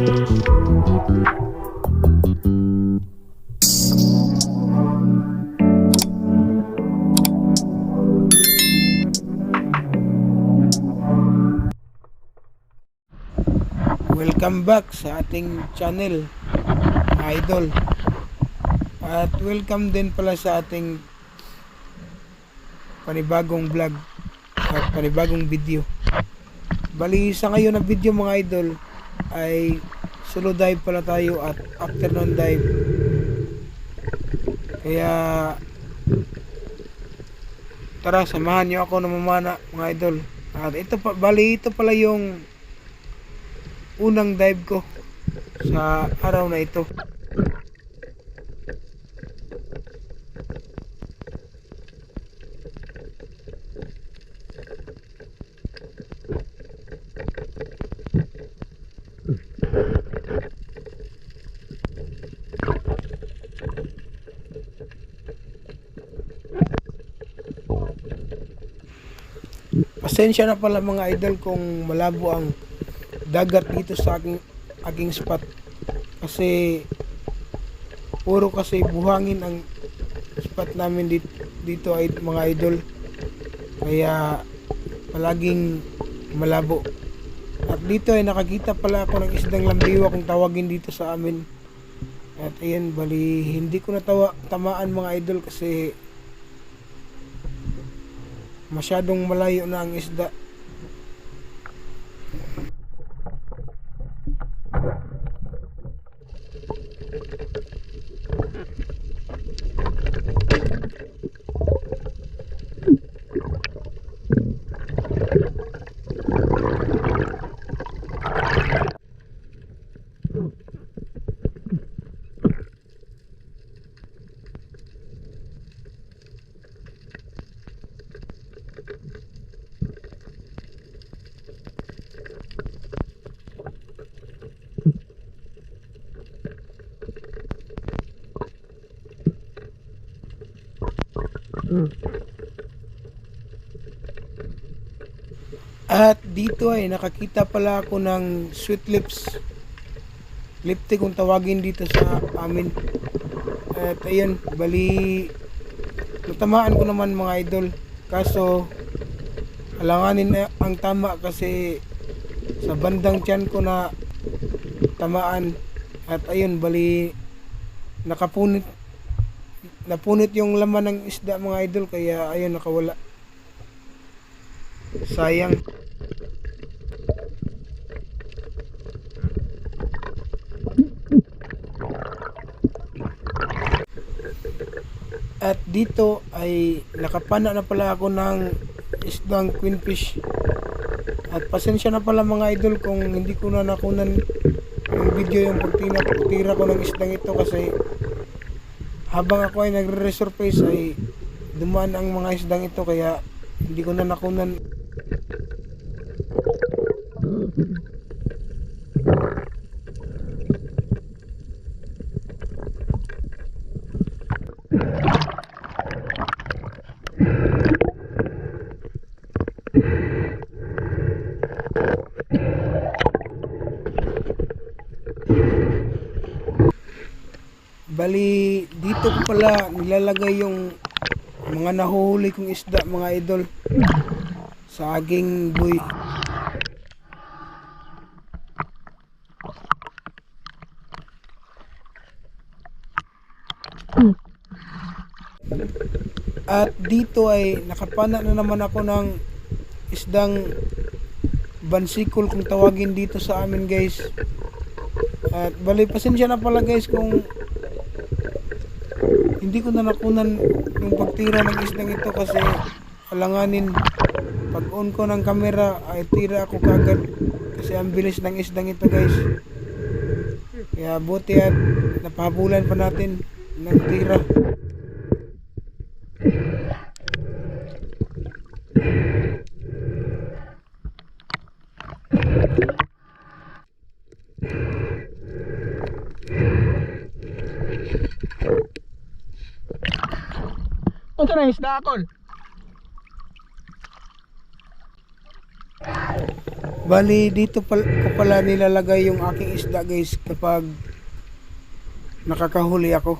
Welcome back sa ating channel Idol. At welcome din pala sa ating panibagong vlog at panibagong video. Bali sa ngayon na video mga idol ay solo dive pala tayo at afternoon dive. Kaya tara samahan niyo ako na mamana mga idol. At ito pa, bali ito pala yung unang dive ko sa araw na ito. Pasensya na pala mga idol kung malabo ang dagat dito sa aking aking spot. Kasi puro kasi buhangin ang spot namin dito, dito ay mga idol. Kaya palaging malabo. At dito ay nakakita pala ako ng isdang lambiwa kung tawagin dito sa amin. At ayan bali hindi ko natawa tamaan mga idol kasi masyadong malayo na ang isda At dito ay nakakita pala ako ng sweet lips. Lipte kung tawagin dito sa amin. At ayun, bali natamaan ko naman mga idol. Kaso alanganin na ang tama kasi sa bandang tiyan ko na tamaan. At ayun, bali nakapunit napunit yung laman ng isda mga idol kaya ayun nakawala. Sayang. At dito ay nakapana na pala ako ng isdang queenfish. At pasensya na pala mga idol kung hindi ko na nakunan yung video yung pagtina pagtira ko ng isdang ito kasi habang ako ay nagre-resurface ay dumaan ang mga isdang ito kaya hindi ko na nakunan. Bali, dito ko pala nilalagay yung mga nahuhuli kong isda, mga idol. Sa aging buy. At dito ay nakapana na naman ako ng isdang bansikol kung tawagin dito sa amin guys. At bali pasensya na pala guys kung hindi ko na nakunan yung pagtira ng isdang ito kasi alanganin. Pag on ko ng camera ay tira ako kagad kasi ang bilis ng isdang ito guys. Kaya buti at napahabulan pa natin ng tira Unsa na isda akol? bali dito pal ko pala nilalagay yung aking isda guys kapag nakakahuli ako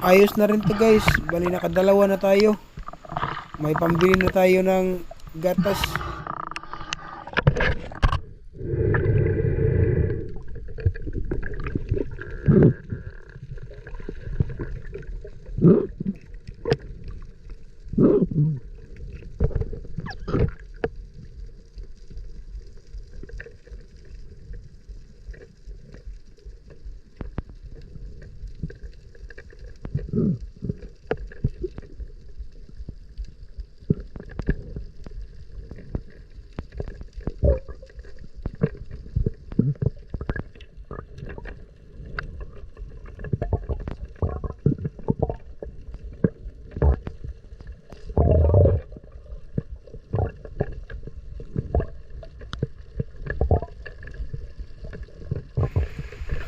ayos na rin to guys. Bali nakadalawa na tayo. May pambili na tayo ng gatas.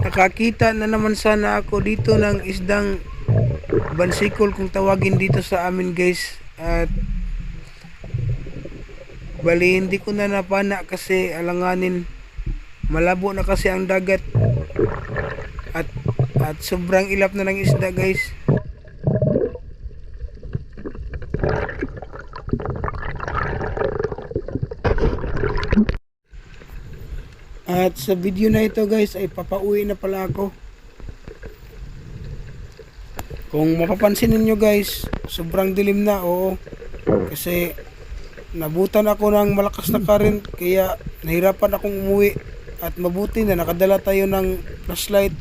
Nakakita na naman sana ako dito ng isdang bansikol kung tawagin dito sa amin guys. At bali hindi ko na napana kasi alanganin malabo na kasi ang dagat at at sobrang ilap na ng isda guys. At sa video na ito guys ay papauwi na pala ako. Kung mapapansin ninyo guys, sobrang dilim na, oo. Kasi nabutan ako ng malakas na current kaya nahirapan akong umuwi. At mabuti na nakadala tayo ng flashlight.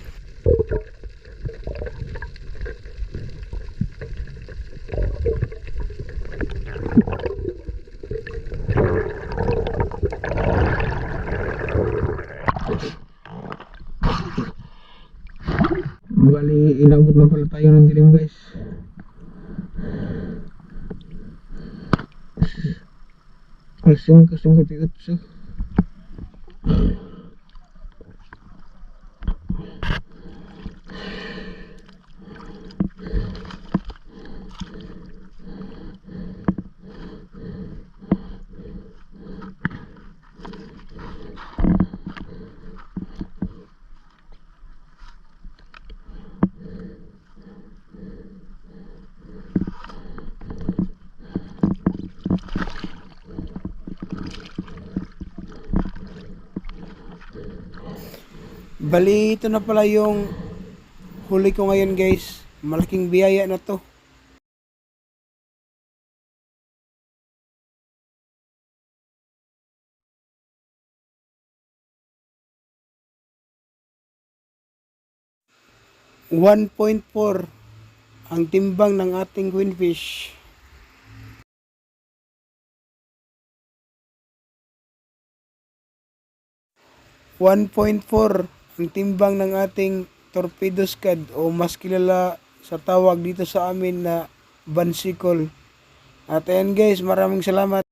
al 558 Bali, ito na pala yung huli ko ngayon guys. Malaking biyaya na to. One point four ang timbang ng ating queenfish. 1.4 ang timbang ng ating torpedo scud o mas kilala sa tawag dito sa amin na bansikol. At ayan guys, maraming salamat.